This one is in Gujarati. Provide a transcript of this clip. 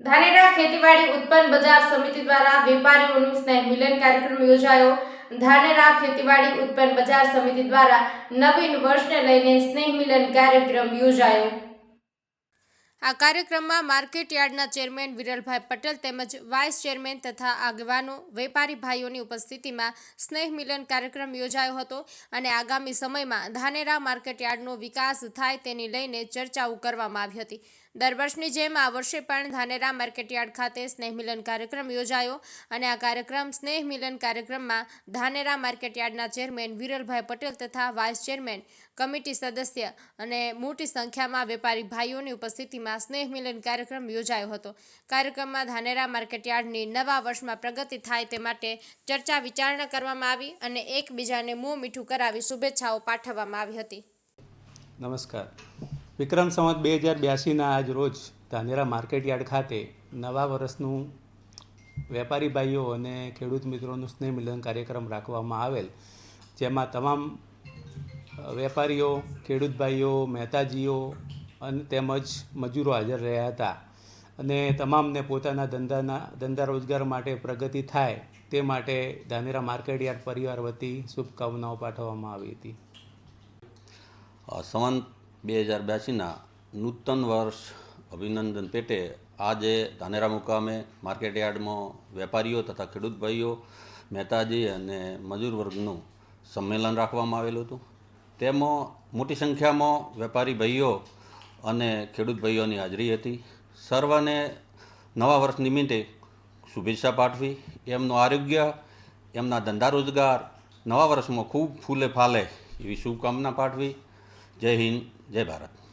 ધાનેરા ખેતીવાડી ઉત્પન્ન બજાર સમિતિ દ્વારા વેપારીઓનું સ્નેહ મિલન કાર્યક્રમ યોજાયો. ધાનેરા ખેતીવાડી ઉત્પન્ન બજાર સમિતિ દ્વારા નવીન વર્ષને લઈને સ્નેહ મિલન કાર્યક્રમ યોજાયો. આ કાર્યક્રમમાં માર્કેટ યાર્ડના ચેરમેન વિરલભાઈ પટેલ તેમજ વાઇસ ચેરમેન તથા આગેવાનો, વેપારી ભાઈઓની ઉપસ્થિતિમાં સ્નેહ મિલન કાર્યક્રમ યોજાયો હતો અને આગામી સમયમાં ધાનેરા માર્કેટ યાર્ડનો વિકાસ થાય તેની લઈને ચર્ચાઓ કરવામાં આવી હતી. દર વર્ષની જેમ આ વર્ષે પણ ધાનેરા માર્કેટયાર્ડ ખાતે સ્નેહ મિલન કાર્યક્રમ યોજાયો અને આ કાર્યક્રમ સ્નેહ મિલન કાર્યક્રમમાં ધાનેરા માર્કેટયાર્ડના ચેરમેન વિરલભાઈ પટેલ તથા વાઇસ ચેરમેન કમિટી સદસ્ય અને મોટી સંખ્યામાં વેપારી ભાઈઓની ઉપસ્થિતિમાં સ્નેહ મિલન કાર્યક્રમ યોજાયો હતો. કાર્યક્રમમાં ધાનેરા માર્કેટયાર્ડની નવા વર્ષમાં પ્રગતિ થાય તે માટે ચર્ચા વિચારણા કરવામાં આવી અને એકબીજાને મોં મીઠું કરાવી શુભેચ્છાઓ પાઠવવામાં આવી હતી. નમસ્કાર. વિક્રમ સંવત બે હજાર બ્યાસીના આજ રોજ ધાનેરા માર્કેટ યાર્ડ ખાતે નવા વર્ષનું વેપારી ભાઈઓ અને ખેડૂત મિત્રોનું સ્નેહ મિલન કાર્યક્રમ રાખવામાં આવેલ, જેમાં તમામ વેપારીઓ, ખેડૂત ભાઈઓ, મહેતાજીઓ અને તેમજ મજૂરો હાજર રહ્યા હતા અને તમામને પોતાના ધંધાના, ધંધા રોજગાર માટે પ્રગતિ થાય તે માટે ધાનેરા માર્કેટ યાર્ડ પરિવાર વતી શુભકામનાઓ પાઠવવામાં આવી હતી. સંવંત બે હજાર બ્યાસીના નૂતન વર્ષ અભિનંદન પેટે આજે ધાનેરા મુકામે માર્કેટ યાર્ડમાં વેપારીઓ તથા ખેડૂત ભાઈઓ, મહેતાજી અને મજૂર વર્ગનું સંમેલન રાખવામાં આવેલું હતું. તેમાં મોટી સંખ્યામાં વેપારી ભાઈઓ અને ખેડૂત ભાઈઓની હાજરી હતી. સર્વને નવા વર્ષ નિમિત્તે શુભેચ્છા પાઠવી. એમનું આરોગ્ય, એમના ધંધા રોજગાર નવા વર્ષમાં ખૂબ ફૂલે ફાલે એવી શુભકામના પાઠવી. જય હિન્દ જય ભારત.